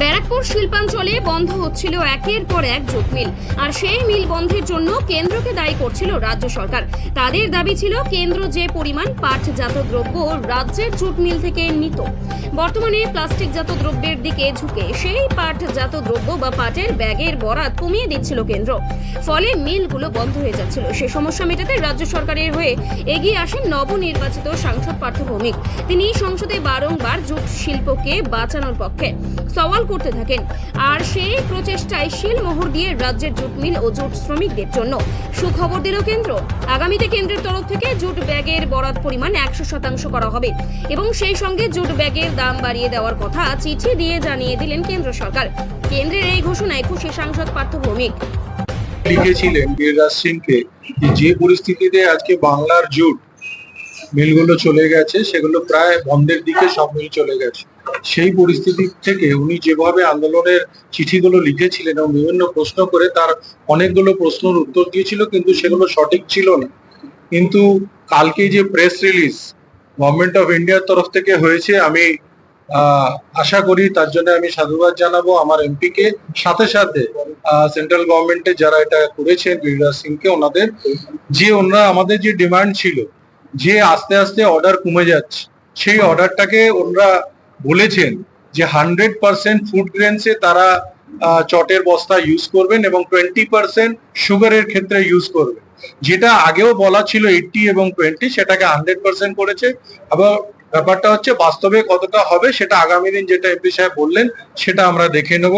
ব্যারাকপুর শিল্পাঞ্চলে বন্ধ হচ্ছিল একের পর এক জুট মিল আর সেই মিল বন্ধের জন্য কেন্দ্রকে দায়ী করছিল রাজ্য সরকার। তাদের দাবি ছিল কেন্দ্র যে পরিমাণ পাটজাত দ্রব্য রাজ্যের জুট মিল থেকে নিত। বর্তমানে প্লাস্টিকজাত দ্রব্যের দিকে ঝুঁকে সেই পাটজাত দ্রব্য বা পাটের ব্যাগের বরাত কমিয়ে দিচ্ছিল কেন্দ্র। ফলে মিলগুলো বন্ধ হয়ে যাচ্ছিল। সে সমস্যা মেটাতে রাজ্য সরকারের হয়ে এগিয়ে আসেন নবনির্বাচিত সাংসদ পার্থ ভৌমিক। তিনি সংসদে বারংবার জুট শিল্পকে বাঁচানোর পক্ষে সওয়াল করতে থাকেন। আর সেই প্রচেষ্টায় শিলমোহর দিয়ে রাজ্যের জুট মিল ও জুট শ্রমিকদের জন্য। সুখবর দিল কেন্দ্র। আগামীতে কেন্দ্রের তরফ থেকে জুট ব্যাগের বরাত পরিমাণ একশো শতাংশ করা হবে। এবং সেই সঙ্গে জুট ব্যাগের দাম বাড়িয়ে দেওয়ার কথা চিঠি দিয়ে জানিয়ে দিলেন কেন্দ্র সরকার। কেন্দ্রের এই ঘোষণায় খুশি সাংসদ পার্থ ভৌমিক। লিখেছিলেন গিরিরাজ সিংকে যে পরিস্থিতিতে আজকে বাংলার জুট মিলগুলো চলে গেছে, সেগুলো প্রায় বন্ধের দিকে সব মিল চলে গেছে। সেই পরিস্থিতি থেকে উনি যেভাবে আন্দোলনের চিঠিগুলো লিখেছিলেন এবং বিভিন্ন প্রশ্ন করে তার অনেকগুলো প্রশ্নের উত্তর দিয়েছিল, কিন্তু সেগুলো সঠিক ছিল না। কিন্তু কালকে যে প্রেস রিলিজ গভর্নমেন্ট অফ ইন্ডিয়ার তরফ থেকে হয়েছে, আমি আশা করি তার জন্য আমি সাধুবাদ জানাব আমার এমপিকে সাথে সাথে সেন্ট্রাল গভর্নমেন্টে যারা এটা করেছেন গিরিরাজ সিংকে ওনাদের, যে ওনারা আমাদের যে ডিমান্ড ছিল, যে আস্তে আস্তে অর্ডার কমে যাচ্ছে, সেই অর্ডারটাকে ওনারা বলেছেন যে হান্ড্রেড পার্সেন্ট ফুড গ্রেনসে তারা চটের বস্তা ইউজ করবেন এবং টোয়েন্টি পার্সেন্ট সুগারের ক্ষেত্রে ইউজ করবেন। যেটা আগেও বলা ছিল এইটটি এবং টোয়েন্টি সেটাকে হান্ড্রেড পার্সেন্ট করেছে। আবার ব্যাপারটা হচ্ছে বাস্তবে কতটা হবে সেটা আগামী দিন যেটা এমপি সাহেব বললেন, সেটা আমরা দেখে নেব।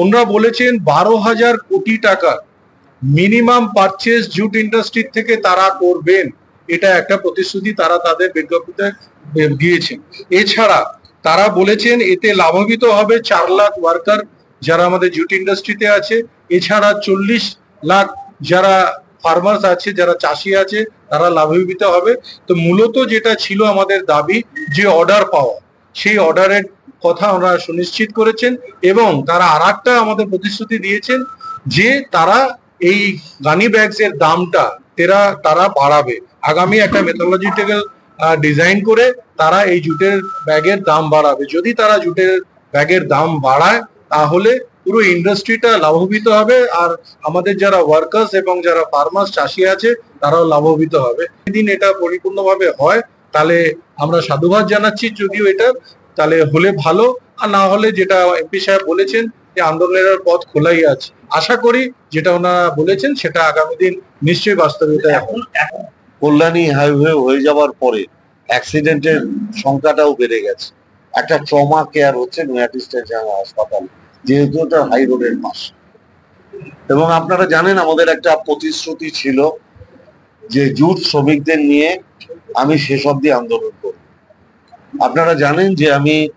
ওনারা বলেছেন বারো হাজার কোটি টাকা মিনিমাম পারচেস জুট ইন্ডাস্ট্রি থেকে তারা করবেন। এটা একটা প্রতিশ্রুতি তারা তাদের বিজ্ঞপ্তিতে দিয়েছেন। এছাড়া তারা বলেছেন এতে লাভান্বিত হবে চার লাখ ওয়ার্কার যারা আমাদের জুট ইন্ডাস্ট্রিতে আছে। এছাড়া চল্লিশ লাখ যারা ফার্মার্স আছে, যারা চাষি আছে, তারা লাভান্বিত হবে। তো মূলত যেটা ছিল আমাদের দাবি যে অর্ডার পাওয়া, সেই অর্ডারের কথা ওনারা সুনিশ্চিত করেছেন এবং তারা আর একটা আমাদের প্রতিশ্রুতি দিয়েছেন যে তারা এই গানি ব্যাগস এর দামটা, তেরা, তারা বাড়াবে। আগামী একটা মেথোলজিক্যাল ডিজাইন করে তারা এই জুটের ব্যাগের দাম বাড়াবে। যদি তারা জুটের ব্যাগের দাম বাড়ায়, তাহলে পুরো ইন্ডাস্ট্রিটা লাভবিত হবে আর আমাদের যারা ওয়ার্কার্স এবং যারা ফার্মার্স চাষি আছে, তারাও লাভবিত হবে। দিন এটা পরিপূর্ণভাবে হয়, তাহলে আমরা সাধুবাদ জানাচ্ছি যদিও এটা, তাহলে হলে ভালো। আর না হলে যেটা এমপি সাহেব বলেছেন যে আন্দোলনের পথ খোলাই আছে। আশা করি যেটা ওনারা বলেছেন, সেটা আগামী দিন নিশ্চয়ই বাস্তবিকতায় হবে কল্যাণী হাইওয়ে হয়ে যাওয়ার পরে অ্যাক্সিডেন্টের সংখ্যাটাও বেড়ে গেছে। একটা ট্রমা কেয়ার হচ্ছে নয়াটি স্টেশন হাসপাতাল যেহেতু ওটা হাই রোডের পাশে। এবং আপনারা জানেন আমাদের একটা প্রতিশ্রুতি ছিল যে জুট শ্রমিকদের নিয়ে আমি শেষ অব্দি আন্দোলন করব। আপনারা জানেন যে আমি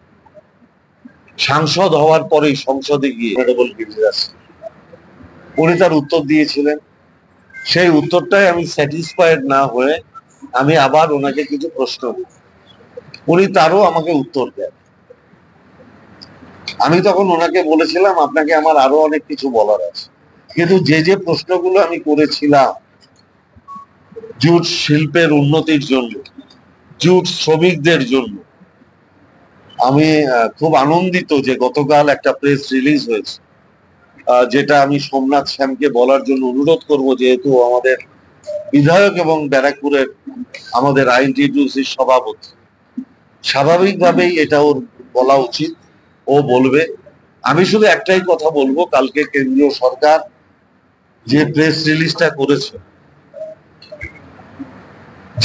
সাংসদ হওয়ার পরেই সংসদে গিয়ে উনি তার উত্তর দিয়েছিলেন। সেই উত্তরটাই আমি স্যাটিসফাইড না হয়ে আমি আবার ওনাকে কিছু প্রশ্ন করি। উনি তারও আমাকে উত্তর দেন। আমি তখন ওনাকে বলেছিলাম, আপনাকে আমার আরও অনেক কিছু বলার আছে। কিন্তু যে যে প্রশ্নগুলো আমি করেছিলাম জুট শিল্পের উন্নতির জন্য জুট শ্রমিকদের জন্য, আমি খুব আনন্দিত যে গতকাল একটা প্রেস রিলিজ হয়েছে। যেটা আমি সোমনাথ শ্যামকে বলার জন্য অনুরোধ করব, যেহেতু আমাদের বিধায়ক এবং ব্যারাকপুরের আমাদের আইনটিটিউসির সভাপতি। স্বাভাবিকভাবেই এটা ওর বলা উচিত, ও বলবে। আমি শুধু একটাই কথা বলব, কালকে কেন্দ্রীয় সরকার যে প্রেস রিলিজটা করেছে,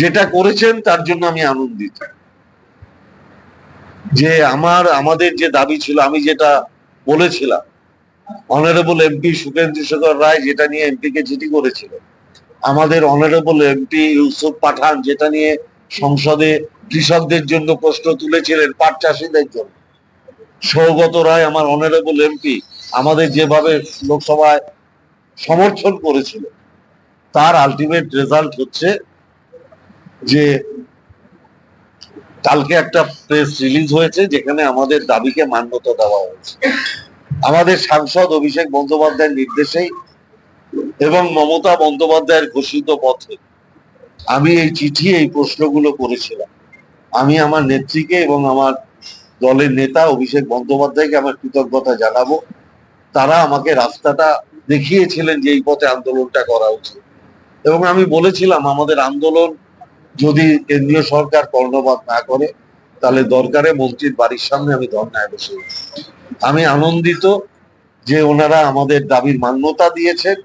যেটা করেছেন তার জন্য আমি আনন্দিত। যে আমার, আমাদের যে দাবি ছিল, আমি যেটা বলেছিলাম অনারেবল এমপি সুকেন্দ্র শেখর রায় যেটা নিয়ে এমপি কে চিঠি করেছিল। আমাদের অনারেবল এমপি ইউসুফ পাঠান যেটা নিয়ে সংসদে কৃষকদের জন্য প্রশ্ন তুলেছিলেন পাট চাষিদের জন্য। সৌগত রায় আমার অনারেবল এমপি আমাদের যেভাবে লোকসভায় সমর্থন করেছিল, তার আলটিমেট রেজাল্ট হচ্ছে যে কালকে একটা প্রেস রিলিজ হয়েছে, যেখানে আমাদের দাবিকে মান্যতা দেওয়া হয়েছে। আমাদের সাংসদ অভিষেক বন্দ্যোপাধ্যায়ের নির্দেশেই এবং মমতা বন্দ্যোপাধ্যায়ের ঘোষিত পথে আমি এই চিঠি, এই প্রশ্নগুলো করেছিলাম। আমি আমার নেত্রীকে এবং আমার দলের নেতা অভিষেক বন্দ্যোপাধ্যায়কে আমার কৃতজ্ঞতা জানাব। তারা আমাকে রাস্তাটা দেখিয়েছিলেন যে এই পথে আন্দোলনটা করা উচিত। এবং আমি বলেছিলাম, আমাদের আন্দোলন যদি কেন্দ্রীয় সরকার কর্ণপাত না করে, তাহলে দরকারে মন্ত্রীর বাড়ির সামনে আমি ধর্নায় বসে। আমি আনন্দিত যে ওনারা আমাদের দাবির মান্যতা দিয়েছেন।